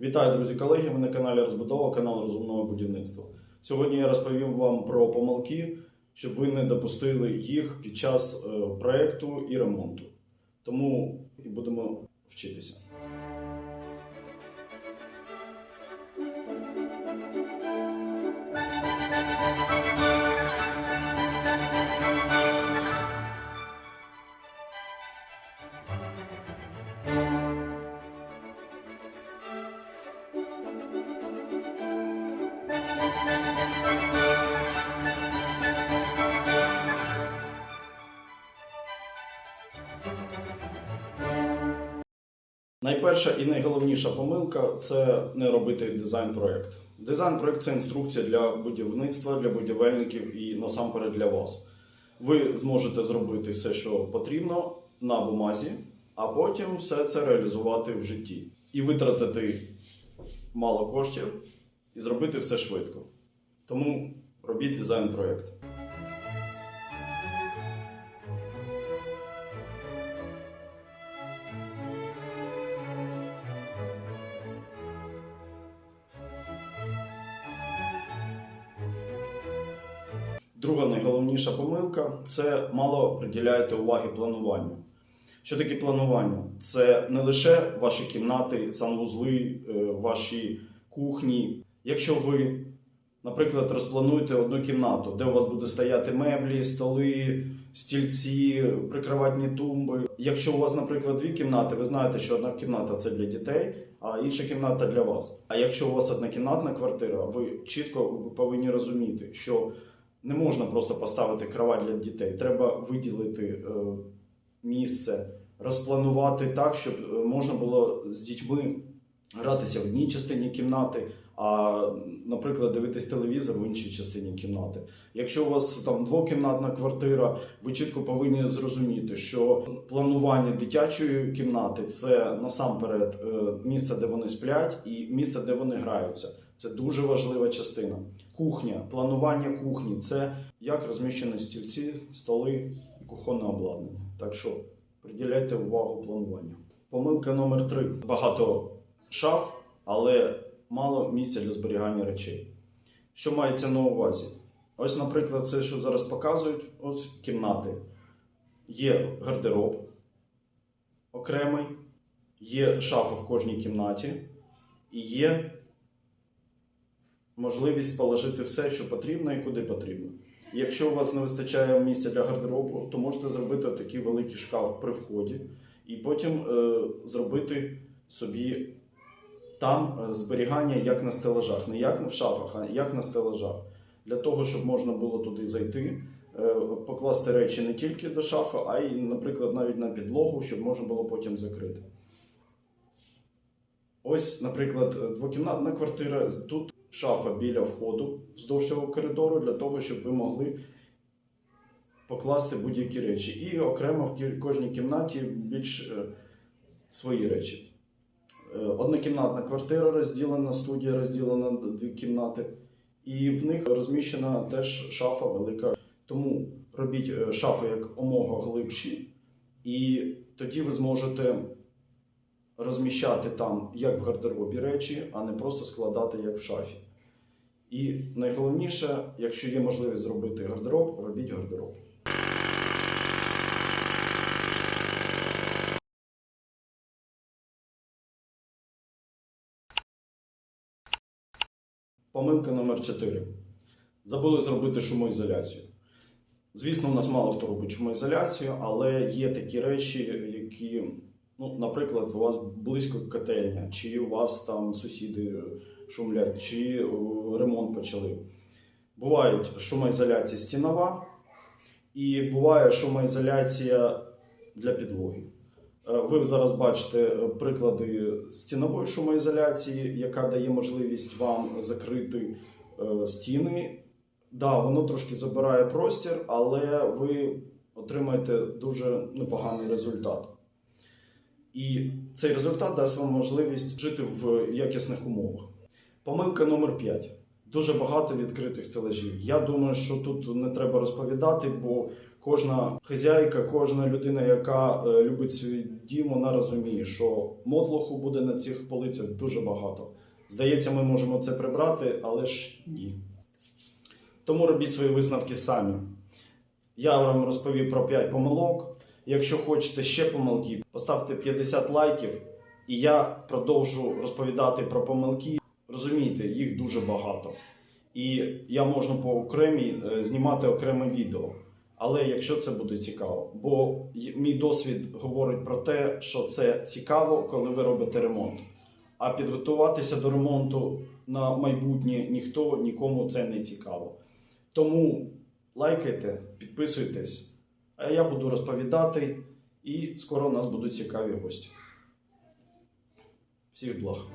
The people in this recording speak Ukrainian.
Вітаю, друзі, колеги! Ви на каналі Розбудова, канал розумного будівництва. Сьогодні я розповім вам про помилки, щоб ви не допустили їх під час е, проекту і ремонту. Тому і будемо вчитися. Найперша і найголовніша помилка це не робити дизайн-проект. Дизайн-проект це інструкція для будівництва, для будівельників і насамперед для вас. Ви зможете зробити все, що потрібно на бумазі, а потім все це реалізувати в житті. І витратити мало коштів, і зробити все швидко. Тому робіть дизайн-проект. Друга найголовніша помилка це мало приділяєте уваги плануванню. Що таке планування? Це не лише ваші кімнати, санвузли, е, ваші кухні. Якщо ви, наприклад, розплануєте одну кімнату, де у вас буде стояти меблі, столи, стільці, прикриватні тумби. Якщо у вас, наприклад, дві кімнати, ви знаєте, що одна кімната це для дітей, а інша кімната для вас. А якщо у вас однокімнатна квартира, ви чітко повинні розуміти, що не можна просто поставити кровать для дітей. Треба виділити е, місце, розпланувати так, щоб е, можна було з дітьми гратися в одній частині кімнати, а, наприклад, дивитись телевізор в іншій частині кімнати. Якщо у вас там двокімнатна квартира, ви чітко повинні зрозуміти, що планування дитячої кімнати це насамперед е, місце, де вони сплять, і місце, де вони граються. Це дуже важлива частина. Кухня, планування кухні це як розміщені стільці, столи і кухонне обладнання. Так що приділяйте увагу плануванню. Помилка номер три: багато шаф, але мало місця для зберігання речей. Що мається на увазі? Ось, наприклад, це, що зараз показують, ось кімнати. Є гардероб окремий, є шафа в кожній кімнаті, і є можливість положити все, що потрібно і куди потрібно. Якщо у вас не вистачає місця для гардеробу, то можете зробити такий великий шкаф при вході, і потім е, зробити собі там е, зберігання як на стелажах, не як в шафах, а як на стелажах. Для того, щоб можна було туди зайти, е, покласти речі не тільки до шафи, а й, наприклад, навіть на підлогу, щоб можна було потім закрити. Ось, наприклад, двокімнатна квартира. Тут шафа біля входу вздовж цього коридору для того, щоб ви могли покласти будь-які речі. І окремо в кожній кімнаті більш е, свої речі. Е, Однокімнатна квартира розділена, студія розділена на дві кімнати, і в них розміщена теж шафа велика. Тому робіть е, шафи як омога глибші, і тоді ви зможете розміщати там як в гардеробі речі, а не просто складати як в шафі. І найголовніше, якщо є можливість зробити гардероб, робіть гардероб. Помилка номер 4. Забули зробити шумоізоляцію. Звісно, у нас мало хто робить шумоізоляцію, але є такі речі, які, ну, наприклад, у вас близько котельня, чи у вас там сусіди шумлять, чи е, ремонт почали. Бувають шумоізоляція стінова і буває шумоізоляція для підлоги. Е, Ви зараз бачите е, приклади стінової шумоізоляції, яка дає можливість вам закрити е, стіни. Да, воно трошки забирає простір, але ви отримаєте дуже непоганий результат. І цей результат дасть вам можливість жити в якісних умовах. Помилка номер 5. Дуже багато відкритих стелажів. Я думаю, що тут не треба розповідати, бо Кожна хазяйка, кожна людина, яка е, любить свій дім, вона розуміє, що мотлоху буде на цих полицях дуже багато. Здається, ми можемо це прибрати, але ж ні. Тому робіть свої висновки самі. Я вам розповів про 5 помилок. Якщо хочете ще помилки, поставте 50 лайків, і я продовжу розповідати про помилки. Розумієте, їх дуже багато. І я можу по окремій е, знімати окреме відео. Але якщо це буде цікаво, бо мій досвід говорить про те, що це цікаво, коли ви робите ремонт. А підготуватися до ремонту на майбутнє ніхто нікому це не цікаво. Тому лайкайте, підписуйтесь, а я буду розповідати, і скоро у нас будуть цікаві гості. Всіх благ!